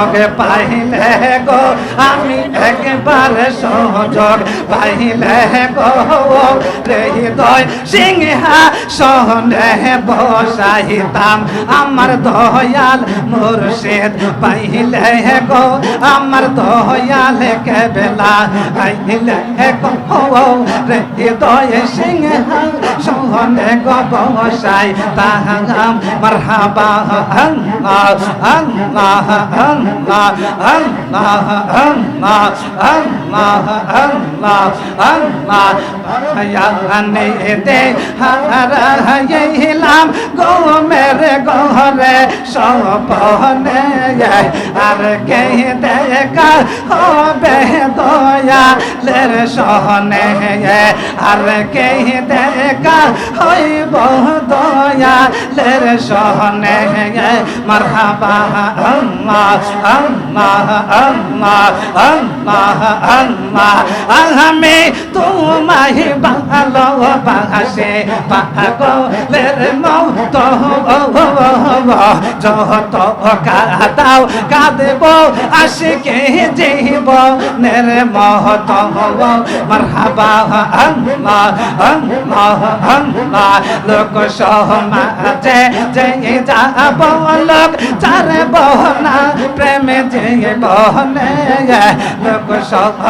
যোগে পাইলে গো আমি এক একবারে সহযোগ পাইলে হৃদয়, সিংহা সহনে বসাইতাম। আমার দয়াল মুর্শিদ পাইলে গো, আমার দয়াল কেবেলা পাইলে গো হৃদয়, সিংহা সহনে গো বসাই তাহাম মারহাবা আল্লাহ আল্লাহ আল্লাহ আল্লাহ আল্লাহ। ¿verdad? আল্লাহ আল্লাহ আল্লাহ। ইয়ানে দে হারাইলাম গো মেরে গহরে সপনে আর কে দেখা হবে দয়া লের সহনে আর কে দেখা হইব দয়া লের সহনে মারহাবা আল্লাহ আল্লাহ আল্লাহ আল্লাহ। আল্লাহ আমি তোমায় ভালোবাসে। পাগলের মত যত কাদাও কাঁদব, আশিকে জীব নের মহত মারহাবা, আল্লাহ আল্লাহ আল্লাহ। লোক সমাজে যে যাব লোক চার বহনা প্রেমে যে বহনে লোক সমাজে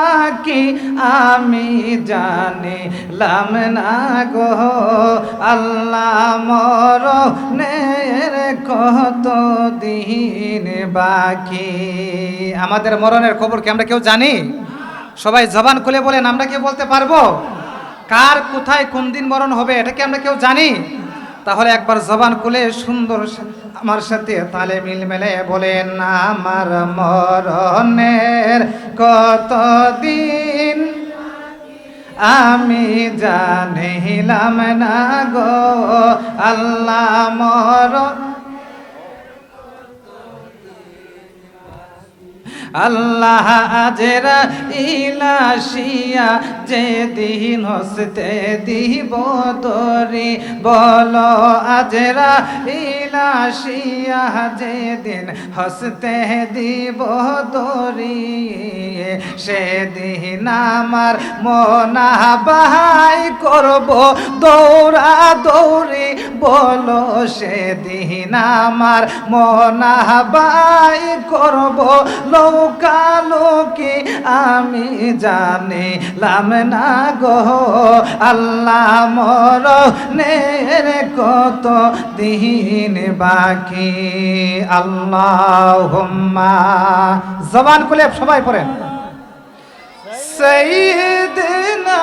বাকি আমি জানিলাম না গো। আল্লাহ মরণের কত দিন বাকি। আমাদের মরণের খবর কি আমরা কেউ জানি? সবাই জবান খুলে বলেন, আমরা কি বলতে পারব? কার কোথায় কোন দিন মরণ হবে, এটা কি আমরা কেউ জানি? তাহলে একবার জবান খুলে সুন্দর আমার সাথে তালে মিল মেলে বলেন, আমার মরণের কতদিন আমি জানিলাম না গো, আল্লাহ মরণ আল্লাহ আজেরা ইলাশিয়া যে দিন হসতে দিব দরি বল আজেরা ইলাশিয়া যে দিন হসতে দিব দরি সেদিন আমার মনা বাহাই করব দৌড়া দৌড়ি, বলো সেদিন আমার মনা বাই করব লৌকা লোকে আমি জানিলাম না গো আল্লাহ মর নের কত দিন বাকি আল্লাহ জবান খুলে সবাই পড়েন সৈয়দনা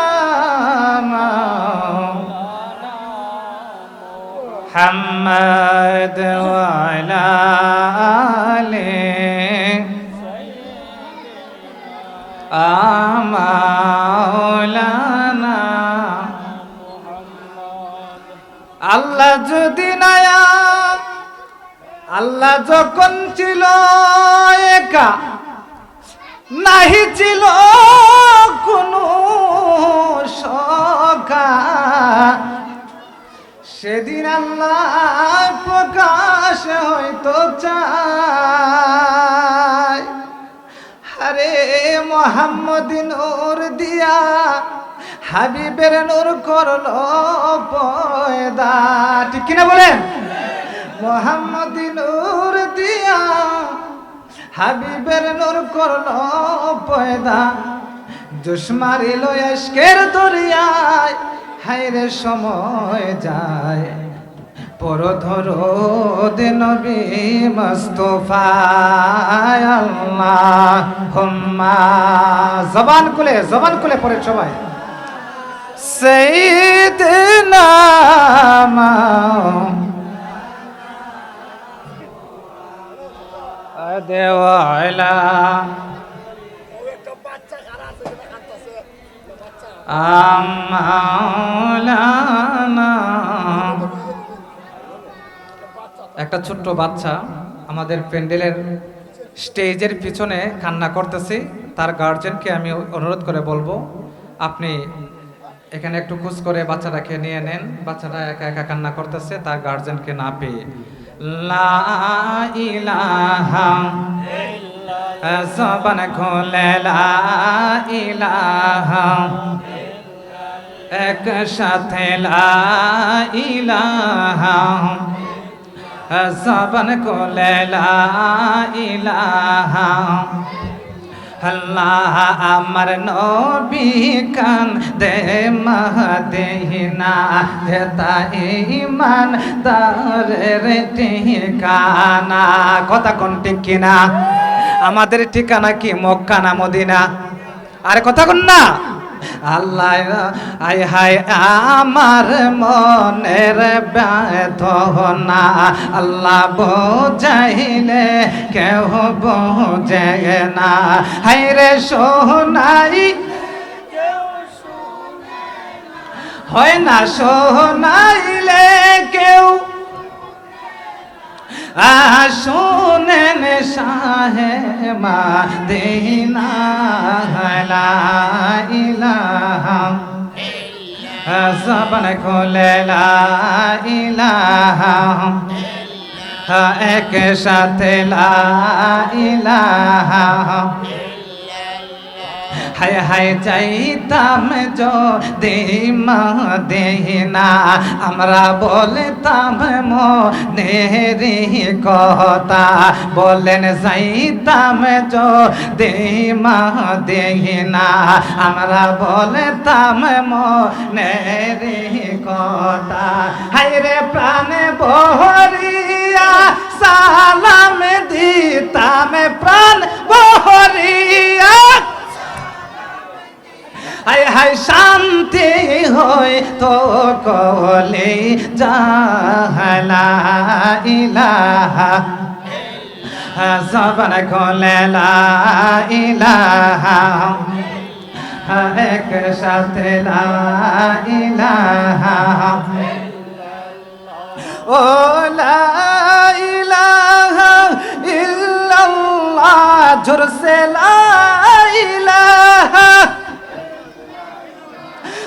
محمد وعلى آله আল্লাহ যদি নায়া, আল্লাহ যখন ছিল একা, নাহি ছিল কোনো সেদিন আল্লাহ প্রকাশ হয়তো আরে মোহাম্মদ নূর দিয়া হাবিবের নূর করল পয়দা। ঠিক কিনা বলেন? মোহাম্মদ নূর দিয়া হাবিবের নূর করল পয়দা। দুশ্মারিল এসকের দরিয়ায় হাইরে সময় যায়। পর ধরো নবী মস্তফায় আল্লাহ হুম্মা জবান খুলে জবান খুলে পড়ে সবাই। সৈয়দনা দেওয়ালা আমালানা একটা ছোট্ট বাচ্চা আমাদের প্যান্ডেলের স্টেজের পিছনে কান্না করতেছে। তার গার্জেনকে আমি অনুরোধ করে বলব, আপনি এখানে একটু খোঁজ করে বাচ্চাটাকে নিয়ে নেন। বাচ্চাটা একা একা কান্না করতেছে, তার গার্জেনকে না পেয়ে। জবান লা ইলাহা এক সাথে লা ইলাহা জবান খোলে লা ইলাহা আল্লাহ আমার নবী কান দে মহদেহিনা দেতা ইমান তারের ঠিকানা। কথা কোন ঠিক আমাদের ঠিকানা কি? মক্কা না মদিনা? আরে কথা কোন না? আল্লাহ আই হাই আমার মনের ব্যথনা আল্লাহ বোঝাইলে কেউ বোঝে না। হাই রে সোনাই, হয় না সোনাইলে কেউ শুনেন শাহে মা দেহিনা লা ইলাহা। জবান খোলে লা ইলাহা। এক সাথে লা ইলাহা। হায় হায় যাইতাম যো মা দেহিনা আমরা বলতাম মনেরি কথা। বলেন যাইতাম যো মা দেহিনা আমরা বলতাম মনেরি কথা। হায় রে প্রাণে বহরিয়া সালাম দিতাম, প্রাণ বহরিয়া হাই হাই শান্তি হয় তো কলে জাহলা ইলাহা জবান খোলে লা ইলাহা এক সাথে ইলাহা ইলাহা ইল্লাল্লাহ, জোরসে লা ইলাহা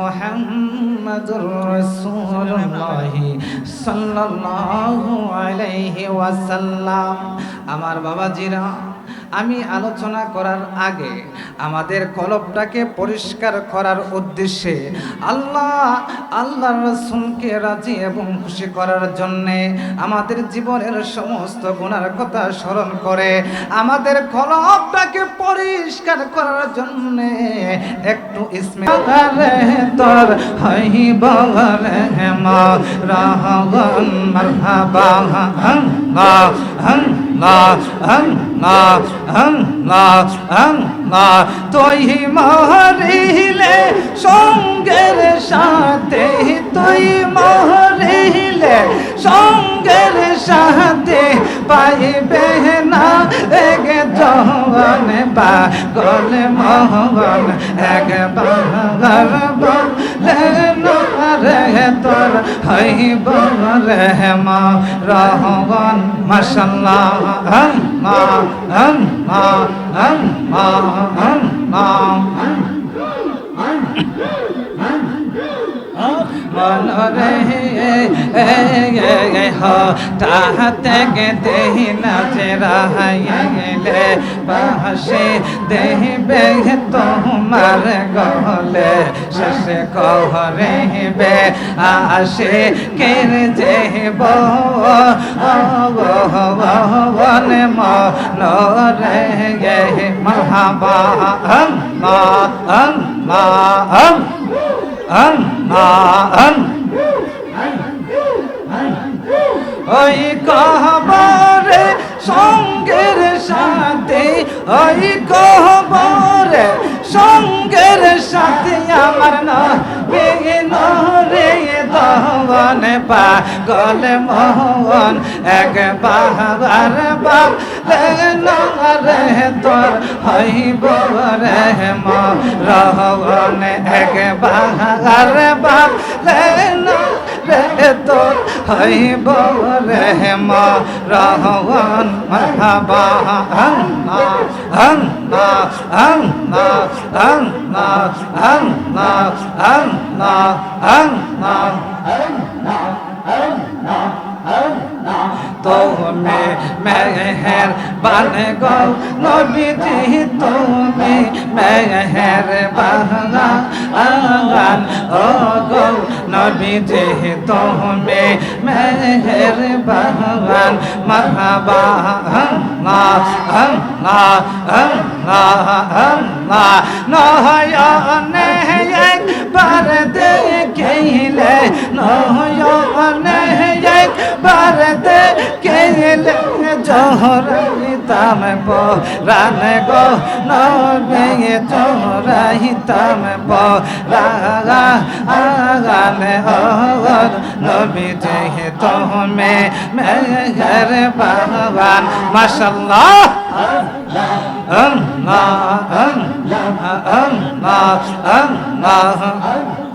মুহাম্মাদুর রাসূলুল্লাহ সাল্লাল্লাহু আলাইহি ওয়াসাল্লাম। আমার বাবাজিরা আমি আলোচনা করার আগে আমাদের কলবটাকে পরিষ্কার করার উদ্দেশ্যে আল্লাহ আল্লাহ রসুলকে রাজি এবং খুশি করার জন্যে আমাদের জীবনের সমস্ত গুণার কথা স্মরণ করে আমাদের কলবটাকে পরিষ্কার করার জন্যে একটু ইসমে তোর হইব মা রহগন মারহাবা হং হং না হং না হং না তুই মহরিলে সঙ্গের সাথে, তুই মহরিলে সঙ্গের সাথে পাইবে না এক জওয়ান বা গল মোহন। এক বাগর বলে রে তোর হইব রে মা রহমান মাশাল্লাহ হম মা হম মা হম মা হম মা মনরে হঠাতে দেহি নাচে রাহাইলে বাসে দেহিবে তোমার গলে শেষে কহরিবে আসে কের যে বন মনরে গে মহাবা হম মা হম মা ওই কহবরে সঙ্গের সাথে, ওই কহবরে সঙ্গের সাথে আমার রে দহন পাগল মোহন এক বাহার বাপ তোর হইব রে মহন এক বাহার বাপ হইব রে মরহন মারহাবা আল্লাহ আল্লাহ আল্লাহ আল্লাহ তুমি মেহের বান গো নবীজি, তুমি মেহের বাগান ও গো নবীজি, তুমি মেহের আল্লাহ আল্লাহ নয়নে একবার দেখিলে, নয়নে বারতে কেলে জহরাইতাম পরান গো নবে জহরাইতাম পরাগা আগানে অগর নবী যেহে তোমে মেঘের বাগান মাশাল্লাহ Allah, Allah, Allah, Allah, Allah.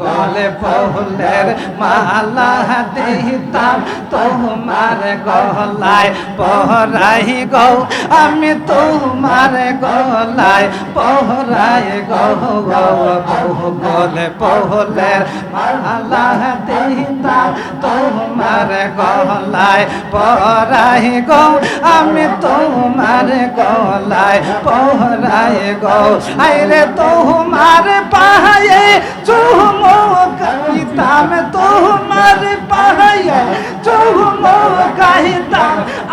কলে বহুলের মালা দিতাম তোমার গলায় পহরাই গো আমি তোমার গলায় পহরাই গো বহু কলে বহুলের মালা দিতাম তোমার গলায় পহরাই গো আমি তোমার গলায় পহরাই গো আইরে তোমার পায়ে চুমো পিতা মে তোমার পাহাইয়া চুম গাহিতা,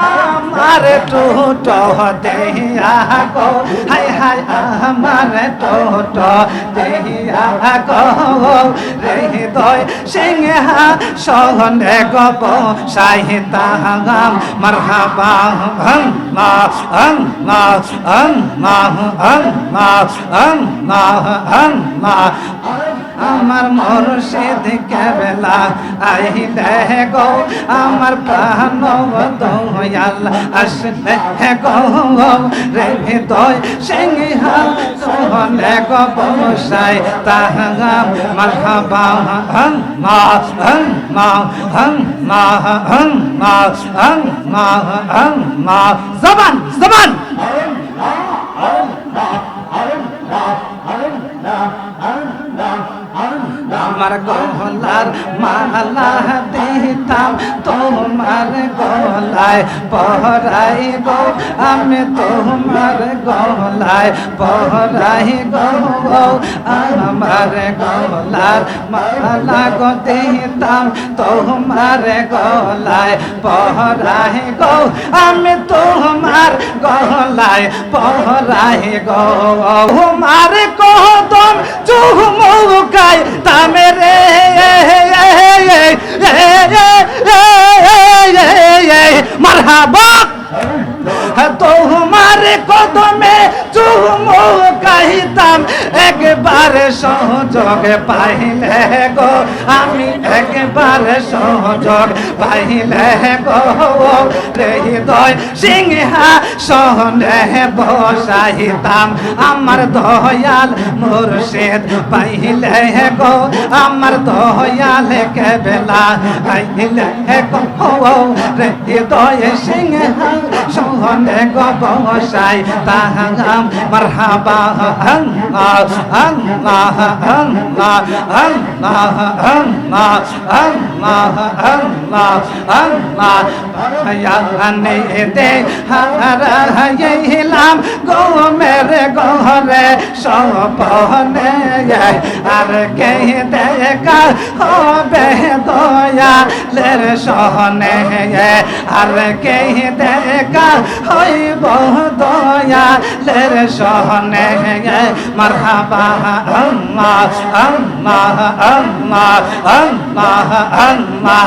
আমার টুট দেহিয়া গো, হাই হাই, আমার টুট দেহিয়া গো, রে হৃদয় সিংহা, সহনে গব সাহিতা গাম মারহাবা, হং, মা হং মা হং মা হং মা হং মা হং, মা, আমার মরসে দিকে বেলা আইলে গো, আমার প্রাণ দয়াল। আসলে গো, রে দয় সিংহা সোহলে গো তাহা মারহাবা হং মা হং মা হং মা হং মা হং মা হং মা। জবান জবান! আমার গলার মালা দিতাম, তোমার গলায় পহরাই গো আমি তোমার গলায় পহরাই গো আমার গলার মালা গো দিতাম, তোমার গলায় পহরাই গো আমি তোমার গলায় পহরাই গো মার কদম চুমুকাই তামে রে মারহাবা। তোমার কদমে চুমু কাহিতাম, একবার সহযোগ পাইলে গো, আমি একবার সহযোগ পাইলে গো। হৃদয় সিংহা সহনে বসাইতাম, আমার দয়াল মুর্শিদ পাইলে গো, আমার দয়াল কেবেলা পাইলে গো। হৃদয় সিংহা সহনে গো বসাই তাহাম marhaba Allah Allah Allah Allah দে হারাইলাম, গো মেরে ঘরে সপনে আর কে দেখা হবে দয়া লের সহনে আর কে দেখা হইব দয়া লের সহনে মারহাবা আল্লাহ আল্লাহ আল্লাহ আল্লাহ আল্লাহ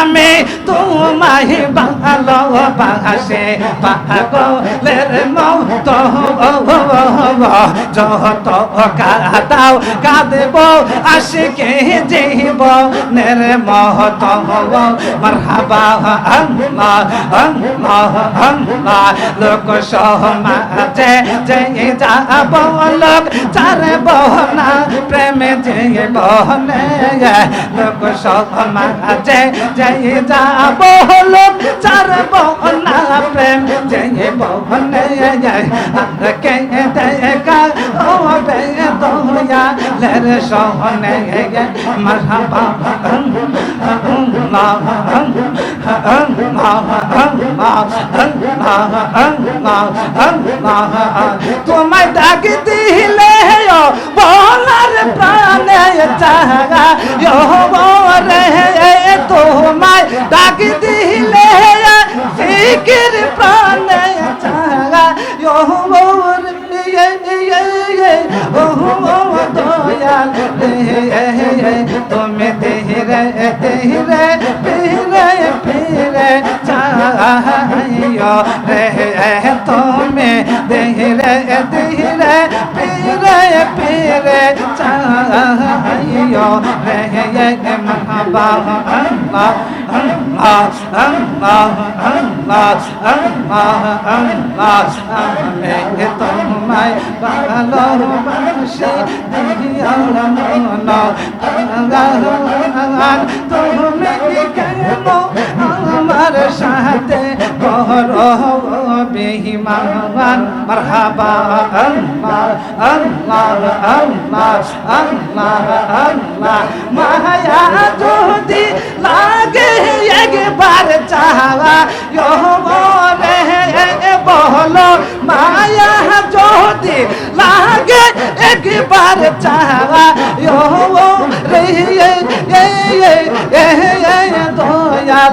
আমি তোমায় ভালোবাসে, পাগলের মত যত কাদাও কাঁদব, আশিকে জীব নের মহত মারহাবা আল্লাহ আল্লাহ আল্লাহ লোক সমাজে যে যাব, লোক চার বহনা প্রেমে যে বহনে লোক মারহাবা আল্লাহ তোমায় ডাক দিলে প্রাণে চাহা রে তোমায় ডাক দিলে ফিকির প্রাণে চাহা দয়াল তুমি দেহরে দেহরে পিরে পিরে চাহিও রে তুমি দেহরে দেহরে পিরে পিরে চাহিও রে মাহবা আল্লাহ আল্লাহ আল্লাহ আল্লাহ আল্লাহ আল্লাহ আমি তোমায় ভালোবাসি দিও মন তুমি কেন আমার সাথে বেহিমান মায়া যদি লাগে একবার চাওয়া বলো মায়া যদি লাগে একবার চাওয়া রে দয়াল